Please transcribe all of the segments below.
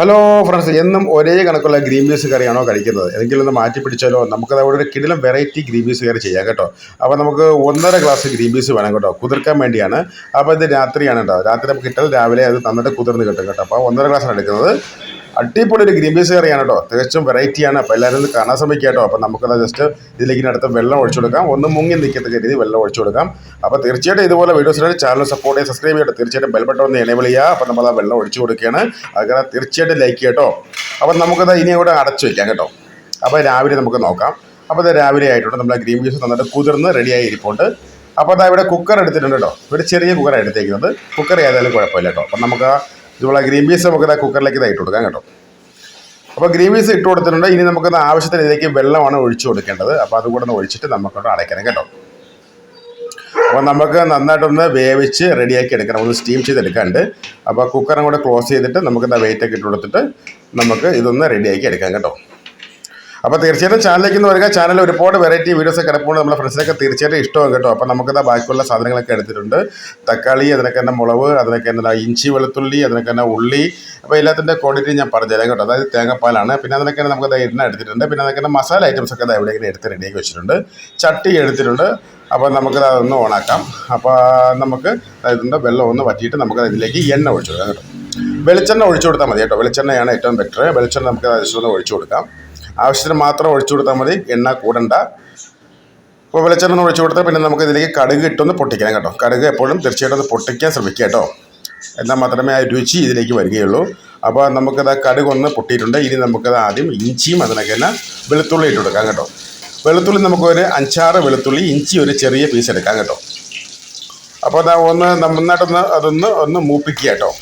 Hello friends എന്നും ഒരേ കണക്കുള്ള green peas കറിയാണോ കഴിക്കുന്നത്? എങ്കിലും ഒന്ന് മാറ്റി പിടിച്ചാലോ? നമുക്ക് അവിടെ ഒരു കിടിലം വെറൈറ്റി ഗ്രീൻ പീസ് കറി ചെയ്യാം കേട്ടോ. അപ്പോൾ നമുക്ക് ഒന്നര ഗ്ലാസ് ഗ്രീൻ പീസ് വേണം കേട്ടോ. കുതിർക്കാൻ വേണ്ടിയാണ്. അപ്പോൾ ഇത് രാത്രിയാണ് കേട്ടോ. രാത്രി നമുക്ക് കിട്ടൽ രാവിലെ അത് നന്നായിട്ട് കുതിർന്ന് കിട്ടും കേട്ടോ. അപ്പോൾ ഒന്നര ഗ്ലാസ്സാണ് എടുക്കുന്നത്. അടിപൊളി ഒരു ഗ്രീൻ പീസ് കറിയാണ് കേട്ടോ തികച്ചും വെറൈറ്റിയാണ് അപ്പോൾ എല്ലാവരും കാണാൻ ശ്രമിക്കുക കേട്ടോ അപ്പോൾ നമുക്കത് ജസ്റ്റ് ഇതിലേക്ക് അടുത്ത് വെള്ളം ഒഴിച്ചു കൊടുക്കാം. ഒന്ന് മുങ്ങി നിൽക്കത്തക്ക രീതി വെള്ളം ഒഴിച്ചു കൊടുക്കാം. അപ്പോൾ തീർച്ചയായിട്ടും ഇതുപോലെ വീഡിയോസിനായിട്ട് ചാനൽ സപ്പോർട്ട് ചെയ്യുക സബ്സ്ക്രൈബ് ചെയ്യട്ടെ. തീർച്ചയായിട്ടും ബെൽ ബട്ടൺ ഒന്ന് എനേബിൾ അപ്പോൾ നമ്മൾ ആ വെള്ളം ഒഴിച്ചു കൊടുക്കുകയാണ്. അങ്ങനെ തീർച്ചയായിട്ടും ലൈക്ക് കേട്ടോ അപ്പോൾ നമുക്കത് ഇനി ഇവിടെ അടച്ചു വയ്ക്കാം കേട്ടോ. അപ്പോൾ രാവിലെ നമുക്ക് നോക്കാം. അപ്പോൾ ഇത് രാവിലെ ആയിട്ടുണ്ട്. നമ്മൾ ഗ്രീൻ പീസ് നന്നായിട്ട് കുതിർന്ന് റെഡിയായി ഇരിപ്പുണ്ട്. അപ്പോൾ അതാ ഇവിടെ കുക്കർ എടുത്തിട്ടുണ്ട് കേട്ടോ ഇവിടെ ചെറിയ കുക്കറാണ് എടുത്തേക്കുന്നത്. കുക്കർ ഏതായാലും കുഴപ്പമില്ല കേട്ടോ അപ്പം നമുക്ക് ഇതുപോലെ ഗ്രീൻ പീസ് നമുക്ക് ഇതാ കുക്കറിലേക്ക് ഇതാ കൊടുക്കാം കേട്ടോ. അപ്പോൾ ഗ്രീൻ പീസ് ഇട്ട് കൊടുത്തിട്ടുണ്ട്. ഇനി നമുക്കൊന്ന് ആവശ്യത്തിന് ഇതിലേക്ക് വെള്ളമാണ് ഒഴിച്ചു കൊടുക്കേണ്ടത്. അപ്പോൾ അതുകൂടെ ഒന്ന് ഒഴിച്ചിട്ട് നമുക്കോട്ട് അടയ്ക്കണം കേട്ടോ. അപ്പോൾ നമുക്ക് നന്നായിട്ടൊന്ന് വേവിച്ച് റെഡിയാക്കി എടുക്കണം. ഒന്ന് സ്റ്റീം ചെയ്തെടുക്കാണ്ട്. അപ്പോൾ കുക്കറും കൂടെ ക്ലോസ് ചെയ്തിട്ട് നമുക്ക് എന്താ വെയിറ്റ് ഒക്കെ ഇട്ട് കൊടുത്തിട്ട് നമുക്ക് ഇതൊന്ന് റെഡിയാക്കി എടുക്കാം കേട്ടോ. അപ്പോൾ തീർച്ചയായിട്ടും ചാനലിലേക്ക് ഒന്ന് വരിക. ചാനൽ ഒരുപാട് വെറൈറ്റി വീഡിയോസ് കിടപ്പുണ്ട്. നമ്മുടെ ഫ്രണ്ട്സിനൊക്കെ തീർച്ചയായിട്ടും ഇഷ്ടമാണ് കേട്ടോ. അപ്പോൾ നമുക്കത് ബാക്കിയുള്ള സാധനങ്ങളൊക്കെ എടുത്തിട്ടുണ്ട്. തക്കാളി അതിനൊക്കെ തന്നെ മുളക് അതിനൊക്കെ തന്നെ ഇഞ്ചി വെളുത്തുള്ളി അതിനൊക്കെ തന്നെ ഉള്ളി. അപ്പോൾ എല്ലാത്തിന്റെ ക്വാണ്ടിറ്റി ഞാൻ പറഞ്ഞുതരാം കേട്ടോ. അതായത് തേങ്ങാപ്പാലാണ്. പിന്നെ അതിനൊക്കെ നമുക്ക് എണ്ണ എടുത്തിട്ടുണ്ട്. പിന്നെ അതൊക്കെ മസാല ഐറ്റംസ് ഒക്കെ ഇവിടെ ഇങ്ങനെ എടുത്ത് റെഡിയാക്കി വെച്ചിട്ടുണ്ട്. ചട്ടി എടുത്തിട്ടുണ്ട്. അപ്പോൾ നമുക്കത് അതൊന്ന് ഓണാക്കാം അപ്പോൾ നമുക്ക് അതായത് വെള്ളം ഒന്ന് വറ്റിയിട്ട് നമുക്ക് അതിലേക്ക് എണ്ണ ഒഴിച്ചു കൊടുക്കാം കേട്ടോ. വെളിച്ചെണ്ണ ഒഴിച്ചു കൊടുത്താൽ മതി കേട്ടോ. വെളിച്ചെണ്ണയാണ് ഏറ്റവും ബെറ്റർ വെളിച്ചെണ്ണ നമുക്ക് ഒന്ന് ഒഴിച്ചു കൊടുക്കാം. ആവശ്യത്തിന് മാത്രം ഒഴിച്ചു കൊടുത്താൽ മതി. എണ്ണ കൂടണ്ട. ഇപ്പോൾ വെളിച്ചെണ്ണ ഒഴിച്ചു കൊടുത്താൽ പിന്നെ നമുക്ക് ഇതിലേക്ക് കടുക് ഇട്ടൊന്ന് പൊട്ടിക്കണം കേട്ടോ. കടുക് എപ്പോഴും തീർച്ചയായിട്ടും ഒന്ന് പൊട്ടിക്കാൻ ശ്രമിക്കുക കേട്ടോ. എന്നാൽ മാത്രമേ ആ രുചി ഇതിലേക്ക് വരികയുള്ളൂ. അപ്പോൾ നമുക്കത് കടുക് ഒന്ന് പൊട്ടിയിട്ടുണ്ട്. ഇനി നമുക്കത് ആദ്യം ഇഞ്ചിയും അതിനൊക്കെ തന്നെ വെളുത്തുള്ളി ഇട്ട് കൊടുക്കാം കേട്ടോ. വെളുത്തുള്ളി നമുക്കൊരു അഞ്ചാറ് വെളുത്തുള്ളി ഇഞ്ചി ഒരു ചെറിയ പീസ് എടുക്കാം കേട്ടോ. അപ്പോൾ അതാ ഒന്ന് നന്നായിട്ടൊന്ന് അതൊന്ന് ഒന്ന് മൂപ്പിക്കുക കേട്ടോ.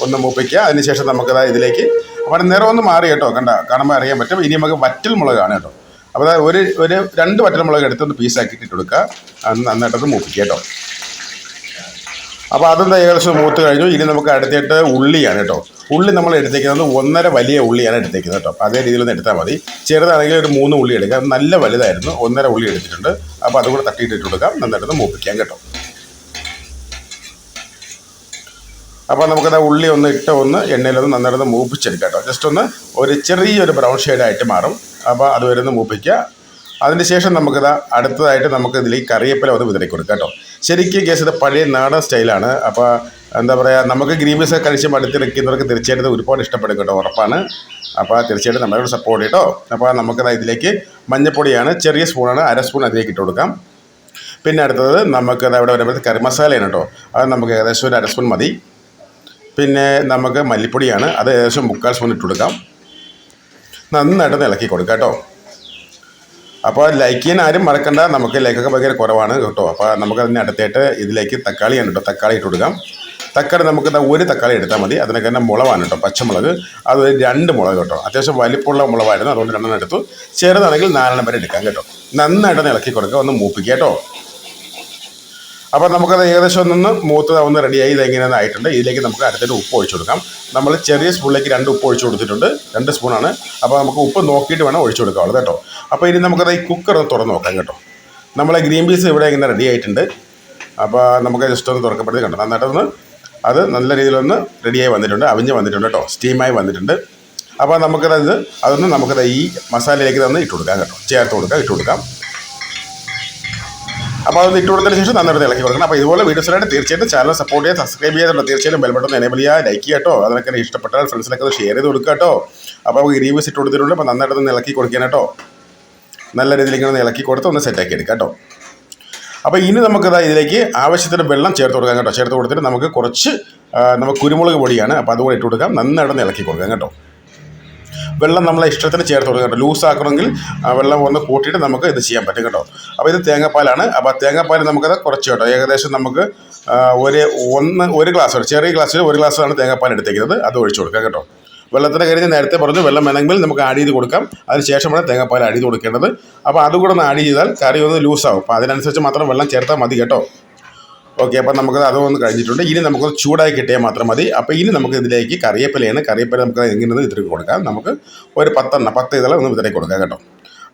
ഒന്ന് മൂപ്പിക്കുക. അതിനുശേഷം നമുക്കത് ഇതിലേക്ക് അപ്പോൾ നിറം ഒന്ന് മാറി കേട്ടോ കണ്ട കാണുമ്പോൾ അറിയാൻ പറ്റും. ഇനി നമുക്ക് വറ്റൽ മുളകാണ് കേട്ടോ. അപ്പോൾ അതായത് ഒരു ഒരു രണ്ട് വറ്റൽ മുളക് എടുത്തൊന്ന് പീസാക്കിയിട്ട് ഇട്ട് കൊടുക്കുക. അത് നന്നായിട്ടൊന്ന് മൂപ്പിക്കുക കേട്ടോ. അപ്പോൾ അതെന്താ ഏകദേശം മൂത്ത് കഴിഞ്ഞു. ഇനി നമുക്ക് അടുത്തിട്ട് ഉള്ളിയാണ് കേട്ടോ. ഉള്ളി നമ്മൾ എടുത്തേക്കുന്നത് ഒന്നര വലിയ ഉള്ളിയാണ് എടുത്തേക്കുന്നത് കേട്ടോ. അപ്പോൾ അതേ രീതിയിൽ ഒന്ന് എടുത്താൽ മതി. ചെറുതാണെങ്കിൽ ഒരു മൂന്ന് ഉള്ളി എടുക്കാം. നല്ല വലുതായിരുന്നു. ഒന്നര ഉള്ളി എടുത്തിട്ടുണ്ട്. അപ്പോൾ അതുകൂടെ തട്ടിയിട്ടിട്ട് കൊടുക്കാം. നന്നായിട്ടൊന്ന് മൂപ്പിക്കാം കേട്ടോ. അപ്പോൾ നമുക്കത് ഉള്ളി ഒന്ന് ഇട്ട് ഒന്ന് എണ്ണയിലൊന്ന് നന്നായിട്ട് മൂപ്പിച്ചെടുക്കാം കേട്ടോ. ജസ്റ്റ് ഒന്ന് ഒരു ചെറിയൊരു ബ്രൗൺ ഷെയ്ഡായിട്ട് മാറും. അപ്പോൾ അത് വരെ ഒന്ന് മൂപ്പിക്കുക. അതിന് ശേഷം നമുക്കിത് അടുത്തതായിട്ട് നമുക്ക് ഇതിലേക്ക് കറിവേപ്പില ഒന്ന് വിതറി കൊടുക്കാം കേട്ടോ. ശരിക്കും കേസ് ഇത് പഴയ നാടൻ സ്റ്റൈലാണ് അപ്പോൾ എന്താ പറയുക നമുക്ക് ഗ്രീൻ പീസ് കഴിച്ച് മടുത്ത് നിൽക്കുന്നവർക്ക് തീർച്ചയായിട്ടും ഒരുപാട് ഇഷ്ടപ്പെടും കേട്ടോ ഉറപ്പാണ്. അപ്പോൾ തീർച്ചയായിട്ടും നമ്മളോട് സപ്പോർട്ട് കേട്ടോ അപ്പോൾ നമുക്കത് ഇതിലേക്ക് മഞ്ഞപ്പൊടിയാണ് ചെറിയ സ്പൂണാണ് അര സ്പൂൺ അതിലേക്ക് ഇട്ട് കൊടുക്കാം. പിന്നെ അടുത്തത് നമുക്കത് അവിടെ വരുമ്പോഴത്തെ കറി മസാലയാണ് കേട്ടോ. അത് നമുക്ക് ഏകദേശം ഒരു അര സ്പൂൺ മതി. പിന്നെ നമുക്ക് മല്ലിപ്പൊടിയാണ്. അത് ഏകദേശം മുക്കാൽ സ്പൂൺ ഇട്ട് കൊടുക്കാം നന്നായിട്ട് ഇളക്കി കൊടുക്കാം കേട്ടോ. അപ്പോൾ ലൈക്ക് ചെയ്യാൻ ആരും മറക്കണ്ട. നമുക്ക് ലൈക്കൊക്കെ ഭയങ്കര കുറവാണ് കേട്ടോ. അപ്പോൾ നമുക്ക് അതിന് അടുത്തായിട്ട് ഇതിലേക്ക് തക്കാളിയാണ് കേട്ടോ. തക്കാളി ഇട്ട് കൊടുക്കാം. തക്കാളി നമുക്ക് ഒരു തക്കാളി എടുത്താൽ മതി. അതിനൊക്കെ തന്നെ മുളവാണ് കേട്ടോ. പച്ചമുളക്. അത് രണ്ട് മുളക് കേട്ടോ. അത്യാവശ്യം വലിപ്പമുള്ള മുളവായിരുന്നു അതുകൊണ്ട് രണ്ടെണ്ണം എടുത്തു. ചെറുതാണെങ്കിൽ നാലെണ്ണം വരെ എടുക്കാം കേട്ടോ. നന്നായിട്ട് ഇളക്കി കൊടുക്കുക. ഒന്ന് മൂപ്പിക്കുക കേട്ടോ. അപ്പോൾ നമുക്കത് ഏകദേശം നിന്ന് മൂത്ത് ഒന്ന് റെഡിയായി ഇതെങ്ങനെയാണ് ആയിട്ടുണ്ട്. ഇതിലേക്ക് നമുക്ക് അടുത്തിട്ട് ഉപ്പ് ഒഴിച്ചു കൊടുക്കാം. നമ്മൾ ചെറിയ സ്പൂണിലേക്ക് രണ്ട് ഉപ്പ് ഒഴിച്ചു കൊടുത്തിട്ടുണ്ട്. രണ്ട് സ്പൂണാണ്. അപ്പോൾ നമുക്ക് ഉപ്പ് നോക്കിയിട്ട് വേണം ഒഴിച്ചു കൊടുക്കാവുള്ളത് കേട്ടോ. അപ്പോൾ ഇനി നമുക്കത് ഈ കുക്കർ ഒന്ന് തുറന്ന് നോക്കാം കേട്ടോ. നമ്മളെ ഗ്രീൻ പീസ് ഇവിടെ ഇങ്ങനെ റെഡി ആയിട്ടുണ്ട്. അപ്പോൾ നമുക്ക് ജസ്റ്റ് ഒന്ന് തുറക്കപ്പെടുത്തി കണ്ടോ? നന്നായിട്ടൊന്ന് അത് നല്ല രീതിയിലൊന്ന് റെഡിയായി വന്നിട്ടുണ്ട്. അവിഞ്ഞ് വന്നിട്ടുണ്ട് കേട്ടോ. സ്റ്റീമായി വന്നിട്ടുണ്ട്. അപ്പോൾ നമുക്കത് അതൊന്ന് നമുക്കത് ഈ മസാലയിലേക്ക് തന്നെ ഇട്ട് കൊടുക്കാം കേട്ടോ. ചേർത്ത് കൊടുക്കാം ഇട്ട് കൊടുക്കാം. അപ്പോൾ അത് ഇട്ട് കൊടുത്തതിന് ശേഷം നന്നായിട്ട് ഇളക്കി കൊടുക്കണം. അപ്പോൾ ഇതുപോലെ വീഡിയോസ് വീഡിയോസിനായിട്ട് തീർച്ചയായിട്ടും ചാനൽ സപ്പോർട്ട് ചെയ്യാൻ സബ്സ്ക്രൈബ് ചെയ്തിട്ടുണ്ട് തീർച്ചയായും ബെൽ ബട്ടൺ എനേബിൾ ചെയ്യുക ലൈക്ക് കേട്ടോ. അതിനൊക്കെ ഇഷ്ടപ്പെട്ടാൽ ഫ്രണ്ട്സിനൊക്കെ അത് ഷെയർ ചെയ്ത് കൊടുക്കുക കേട്ടോ. അപ്പോൾ റിവ്യൂസ് ഇട്ട് കൊടുത്തിട്ടുണ്ട്. അപ്പോൾ നന്നായിട്ട് ഒന്ന് ഇളക്കി കൊടുക്കണം കേട്ടോ. നല്ല രീതിയിലേക്ക് ഒന്ന് ഇളക്കി കൊടുത്ത് ഒന്ന് സെറ്റാക്കി എടുക്കാം കേട്ടോ. അപ്പോൾ ഇനി നമുക്ക് നമുക്കത് ഇതിലേക്ക് ആവശ്യത്തിന് വെള്ളം ചേർത്ത് കൊടുക്കാം കേട്ടോ. ചേർത്ത് കൊടുത്തിട്ട് നമുക്ക് കുറച്ച് നമുക്ക് കുരുമുളക് പൊടിയാണ്. അപ്പോൾ അതുകൂടെ ഇട്ട് കൊടുക്കാം. നന്നായിട്ട് ഇളക്കി കൊടുക്കാം കേട്ടോ. വെള്ളം നമ്മളെ ഇഷ്ടത്തിന് ചേർത്ത് കൊടുക്കുക കേട്ടോ. ലൂസ് ആക്കണമെങ്കിൽ ആ വെള്ളം ഒന്ന് കൂട്ടിയിട്ട് നമുക്ക് ഇത് ചെയ്യാൻ പറ്റും കേട്ടോ. അപ്പോൾ ഇത് തേങ്ങാപ്പാലാണ്. അപ്പോൾ തേങ്ങാപ്പാൽ നമുക്കത് കുറച്ച് കേട്ടോ. ഏകദേശം നമുക്ക് ഒരു ഒന്ന് ഒരു ഗ്ലാസ് ചെറിയ ഗ്ലാസ്സിൽ ഒരു ഗ്ലാസ്സാണ് തേങ്ങാപ്പാൽ എടുത്തേക്കുന്നത്. അത് ഒഴിച്ചു കൊടുക്കാം കേട്ടോ. വെള്ളത്തിന്റെ കാര്യം നേരത്തെ പറഞ്ഞു വെള്ളം വേണമെങ്കിൽ നമുക്ക് ആഡ് ചെയ്ത് കൊടുക്കാം. അതിന് ശേഷമാണ് തേങ്ങാപ്പാൽ ആഡ് ചെയ്ത് കൊടുക്കേണ്ടത്. അപ്പോൾ അതുകൂടെ ഒന്ന് ആഡ് ചെയ്താൽ കറി ഒന്ന് ലൂസാവും അപ്പോൾ അതിനനുസരിച്ച് മാത്രം വെള്ളം ചേർത്താൽ മതി കേട്ടോ. ഓക്കെ അപ്പോൾ നമുക്ക് അതൊന്ന് കഴിഞ്ഞിട്ടുണ്ട്. ഇനി നമുക്ക് ചൂടായി കിട്ടിയാൽ മാത്രം മതി. അപ്പോൾ ഇനി നമുക്ക് ഇതിലേക്ക് കറിവേപ്പിലയാണ്. കറിവേപ്പില നമുക്ക് എങ്ങനെ ഇതിലേക്ക് കൊടുക്കാം. നമുക്ക് ഒരു പത്തെണ്ണം പത്ത് ഇതെല്ലാം ഒന്ന് ഇതിലേക്ക് കൊടുക്കാം കേട്ടോ.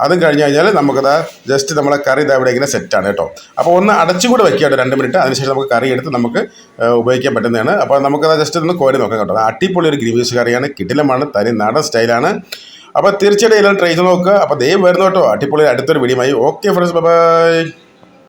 അതും കഴിഞ്ഞ് കഴിഞ്ഞാൽ നമുക്കത് ജസ്റ്റ് നമ്മളെ കറി ഇതാ ഇവിടെ ഇങ്ങനെ സെറ്റാണ് കേട്ടോ. അപ്പോൾ ഒന്ന് അടച്ചുകൂടെ കേട്ടോ രണ്ട് മിനിറ്റ് അതിനുശേഷം നമുക്ക് കറി എടുത്ത് നമുക്ക് ഉപയോഗിക്കാൻ പറ്റുന്നതാണ്. അപ്പോൾ നമുക്കത് ജസ്റ്റ് ഒന്ന് കോരി നോക്കാം കേട്ടോ. അടിപൊളി ഒരു ഗ്രീൻ പീസ് കറിയാണ്. കിടിലമാണ് തനി നാടൻ സ്റ്റൈലാണ് അപ്പോൾ തീർച്ചയായിട്ടും എല്ലാം ട്രൈ ചെയ്ത് നോക്കുക. അപ്പോൾ ദൈവം വരുന്നു കേട്ടോ. അടിപൊളി അടുത്തൊരു വീഡിയോ ആയി ഓക്കെ ഫ്രണ്ട്സ് ബൈ